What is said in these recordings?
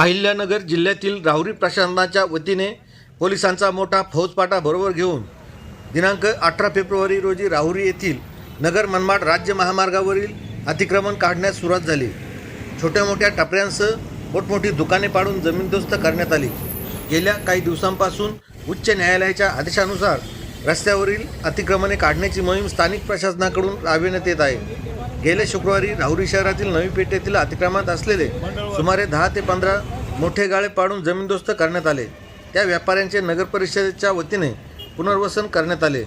अहिल्यानगर जिल्ह्यातील राहुरी प्रशासनाच्या वतीने पोलिसांचा मोठा फौजपाटा बरोबर घेऊन दिनांक अठरा फेब्रुवारी रोजी राहुरी येथील नगर मनमाड राज्य महामार्गावरील अतिक्रमण काढण्यास सुरुवात झाली. छोट्या मोठ्या टपऱ्यांसह मोठमोठी दुकाने पाडून जमीनदोस्त करण्यात आली. गेल्या काही दिवसांपासून उच्च न्यायालयाच्या आदेशानुसार रस्त्यावरील अतिक्रमणे काढण्याची मोहीम स्थानिक प्रशासनाकडून राबविण्यात येत आहे. गेल्या शुक्रवारी राहुरी शहरातील नवी पेठेतील अतिक्रमणात असलेले सुमारे दहा ते पंधरा मोठे गाळे पाडून जमीनदोस्त करण्यात आले. त्या व्यापाऱ्यांचे नगर परिषदेच्या वतीने पुनर्वसन करण्यात आले.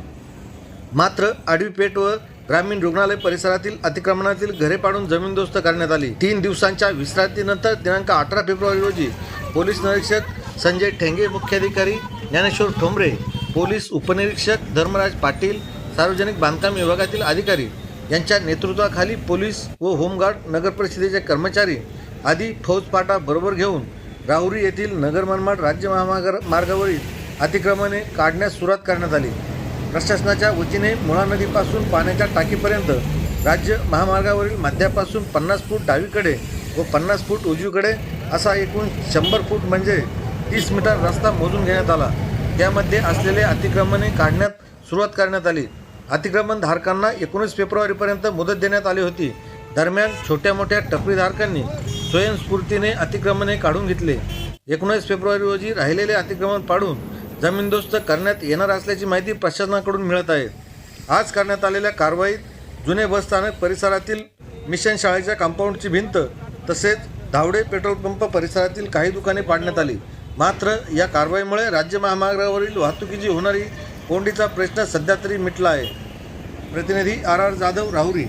मात्र आडवी पेठ व ग्रामीण रुग्णालय परिसरातील अतिक्रमणातील घरे पाडून जमीनदोस्त करण्यात आली. तीन दिवसांच्या विश्रांतीनंतर दिनांक अठरा फेब्रुवारी रोजी पोलीस निरीक्षक संजय ठेंगे मुख्याधिकारी ज्ञानेश्वर ठोंबरे पोलीस उपनिरीक्षक धर्मराज पाटील सार्वजनिक बांधकाम विभागातील अधिकारी यांच्या नेतृत्वाखाली पोलीस व होमगार्ड नगरपरिषदेचे कर्मचारी आदी फौजपाटा बरोबर घेऊन राहुरी येथील नगर मनमाड राज्य महामार्ग मार्गावरील अतिक्रमणे काढण्यास सुरुवात करण्यात आली. प्रशासनाच्या वतीने मुळा नदीपासून पाण्याच्या टाकीपर्यंत राज्य महामार्गावरील मध्यापासून पन्नास फूट डावीकडे व पन्नास फूट उजवीकडे असा एकूण शंभर फूट म्हणजे तीस मीटर रस्ता मोजून घेण्यात आला. त्यामध्ये असलेले अतिक्रमणे काढण्यात सुरुवात करण्यात आली. अतिक्रमण धारकांना एकोणीस फेब्रुवारीपर्यंत मुदत देण्यात आली होती. दरम्यान छोट्या मोठ्या टपरीधारकांनी स्वयंस्फूर्तीने अतिक्रमणे काढून घेतले. एकोणीस फेब्रुवारी रोजी राहिलेले अतिक्रमण पाडून जमीनदोस्त करण्यात येणार असल्याची माहिती प्रशासनाकडून मिळत आहे. आज करण्यात आलेल्या कारवाईत जुने बसस्थानक परिसरातील मिशन शाळेच्या कंपाऊंडची भिंत तसेच धावडे पेट्रोल पंप परिसरातील काही दुकाने पाडण्यात आली. मात्र या कारवाईमुळे राज्य महामार्गावरील वाहतुकीची होणारी कोंडीचा प्रश्न सध्या तरी मिटला आहे. प्रतिनिधी आर आर जाधव राहुरी.